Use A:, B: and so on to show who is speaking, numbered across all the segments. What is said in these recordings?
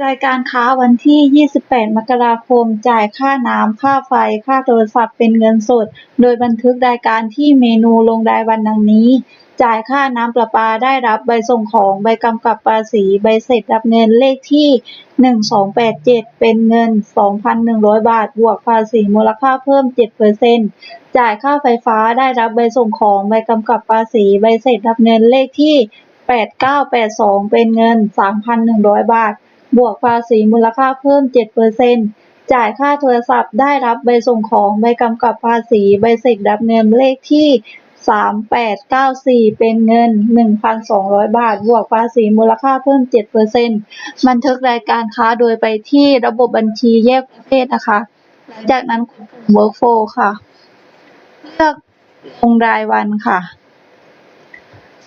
A: รายการค้าวันที่28มกราคม จ่ายค่าน้ำ ค่าไฟ ค่าโทรศัพท์ เป็นเงินสด โดยบันทึกรายการที่เมนูลงรายวันดังนี้ จ่ายค่าน้ำประปา ได้รับใบส่งของ ใบกำกับภาษี ใบเสร็จรับเงิน เลขที่1287เป็นเงิน2,100บาท บวกภาษีมูลค่าเพิ่ม7%จ่ายค่าไฟฟ้า ได้รับใบส่งของ ใบกำกับภาษี ใบเสร็จรับเงิน เลขที่8982เป็นเงิน3,100บาท บวกภาษีมูลค่าเพิ่ม 7%จ่ายค่าโทรศัพท์ได้รับใบส่งของใบกำกับภาษีใบเสร็จรับเงินเลขที่ 3894 เป็นเงิน 1,200 บาท บวกภาษีมูลค่าเพิ่ม 7%บันทึกรายการค้าโดยไปที่ระบบบัญชีแยกประเภทนะคะ จากนั้น workflow ค่ะ เลือกลงรายวันค่ะ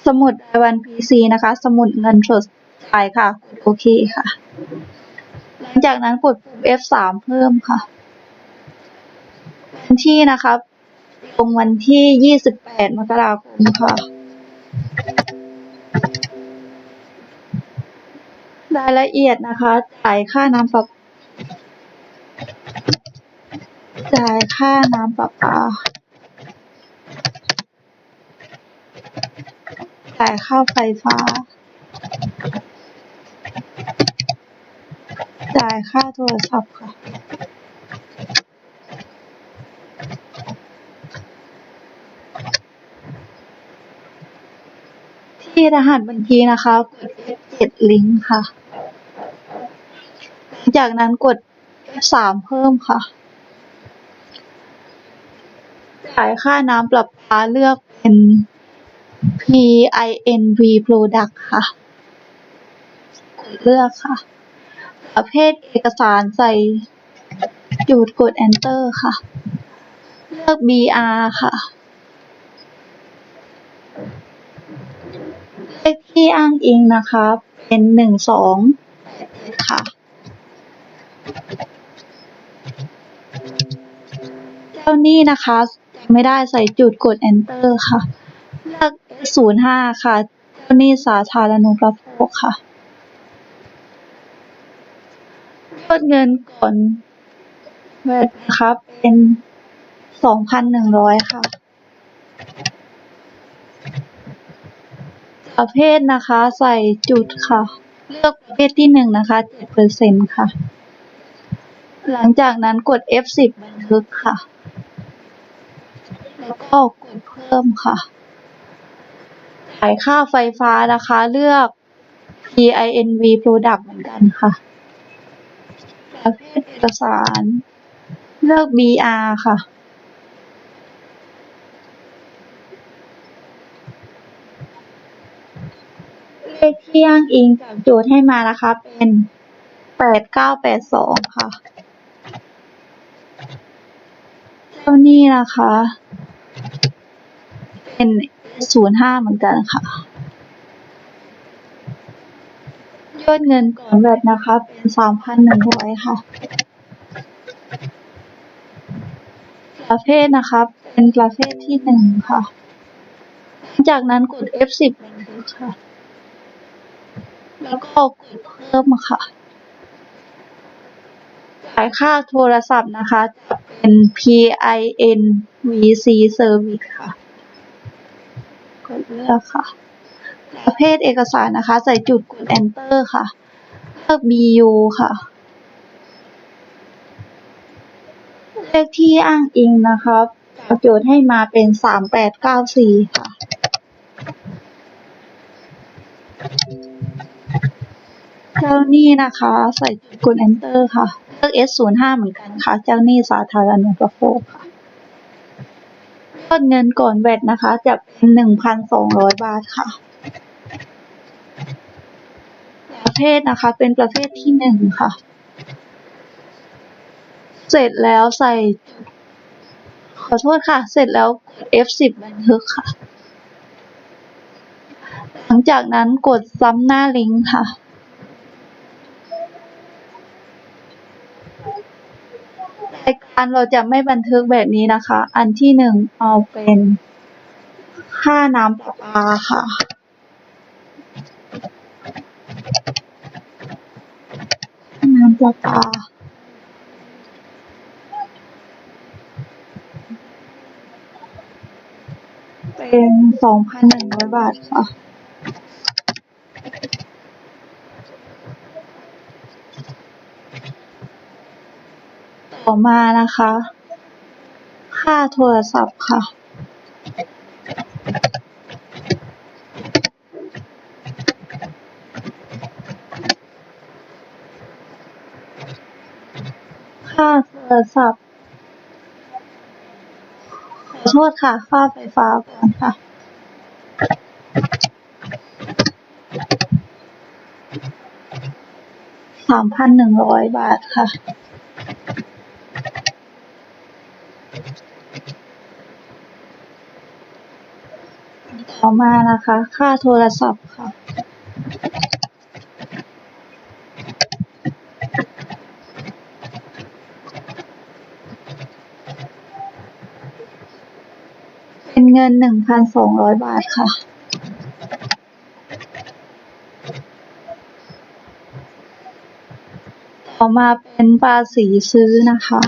A: สมุดรายวัน PC นะคะ สมุดเงินสด จ่ายค่ะกดโอเคค่ะ หลังจากนั้นกดปุ่ม F3 เพิ่มค่ะ วันที่นะคะลงวันที่ 28 มกราคมค่ะ รายละเอียดนะคะ จ่ายค่าน้ำประจ่ายค่าน้ำประปา จ่ายค่าไฟฟ้า จ่ายค่าโทรศัพท์ค่ะที่รหัสบัญชีนะคะ กด F7 ลิงก์ค่ะ จากนั้นกด F3 เพิ่มค่ะ จ่ายค่าน้ำประปาเลือกเป็น PINV Product ค่ะ กดเลือกค่ะ ประเภทเอกสารใส่จุดกด Enter ค่ะ เลือก BR ค่ะเลขที่อ้างอิงนะคะ เป็นหนึ่งสองค่ะเจ้าหนี้นะคะไม่ได้ใส่จุดกด enter ค่ะ เลือก 05 ค่ะเจ้าหนี้สาธารณูปโภคค่ะ ยอดเงินก่อนแวดนะคะเป็น2,100ค่ะประเภทนะคะ ใส่จุดค่ะ เลือกประเภทที่หนึ่งนะคะเจ็ดเปอร์เซ็นค่ะ หลังจากนั้นกด F10 บันทึกค่ะ แล้วก็กดเพิ่มค่ะจ่ายค่าไฟฟ้านะคะ เลือก PINV Product เหมือนกันค่ะ ประเภทเอกสาร เลือก BR ค่ะเลขที่อ้างอิงจากโจทย์ให้มานะคะเป็นแปดเก้าแปดสองค่ะเจ้าหนี้นะคะ เป็นศูนย์ห้าเหมือนกันค่ะ ยอดเงินก่อนแวดนะคะ เป็นสามพันหนึ่งร้อยค่ะประเภทนะคะเป็นประเภทที่หนึ่งค่ะ จากนั้นกด F10 บันทึกค่ะ แล้วก็กดเพิ่มค่ะจ่ายค่าโทรศัพท์นะคะ จะเป็น PINVC Service ค่ะ กดเลือกค่ะ ประเภทเอกสารนะคะ ใส่จุดกด Enter ค่ะ เลือก BU ค่ะ เลขที่อ้างอิงนะคะจากโจทย์ให้มาเป็น3894ค่ะเจ้าหนี้นะคะ ใส่จุดกด enter ค่ะ เลือก S05 เหมือนกันค่ะ เจ้าหนี้สาธารณูปโภคค่ะยอดเงินก่อนแวดนะคะ จะเป็นหนึ่งพันสองร้อยบาทค่ะ ประ เภทนะคะ เป็นประเภทที่หนึ่งค่ะ เสร็จแล้วใส่ ขอโทษค่ะ เสร็จแล้ว F10 บันทึกค่ะ หลังจากนั้นกดซ้ำหน้าลิงก์ค่ะรายการเราจะไม่บันทึกแบบนี้นะคะ อันที่หนึ่งเอาเป็นค่าน้ำประปาค่ะำ ประปาเป็นสองพันหนึ่งร้อยบาทค่ะต่อมานะคะ ค่าโทรศัพท์ค่ะ ค่าโทรศัพท์ ขอโทษค่ะ ค่าไฟฟ้าก่อนค่ะสามพันหนึ่งร้อยบาทค่ะ ต่อมานะคะ ค่าโทรศัพท์ค่ะ เป็นเงินหนึ่งพันสองร้อยบาทค่ะต่อมาเป็นภาษีซื้อนะคะ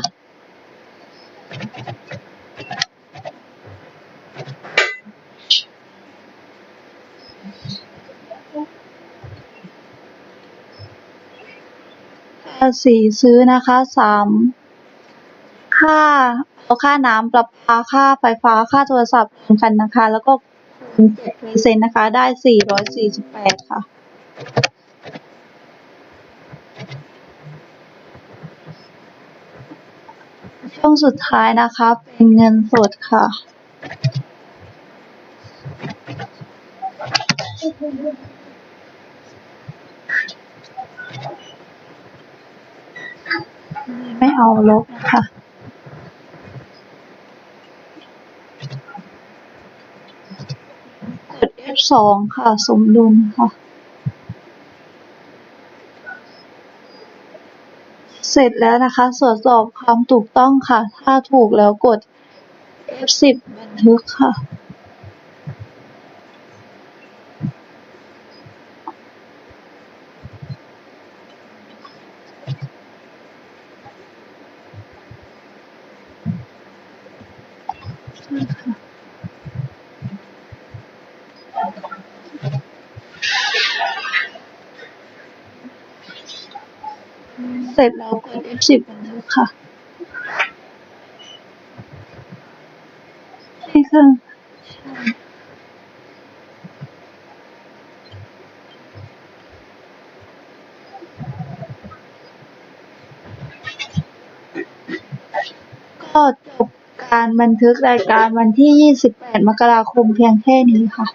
A: ภาษีซื้อนะคะสามค่า ค่าน้ำประปา ค่าไฟฟ้า ค่าโทรศัพท์รวมกันนะคะ แล้วก็คูณเจ็ดเปอร์เซ็นต์นะคะ ได้สี่ร้อยสี่สิบแปดค่ะช่วงสุดท้ายนะคะ เป็นเงินสดค่ะ ไม่เอาลบนะคะ กด F2 ค่ะ สมดุลค่ะ เสร็จแล้วนะคะตรวจสอบความถูกต้องค่ะ ถ้าถูกแล้วกด F10 บันทึกค่ะ เสร็จแล้วกด F10 บันทึกค่ะนี่คือก็จบการบันทึกรายการวันที่ 28 มกราคมเพียงแค่นี้ค่ะ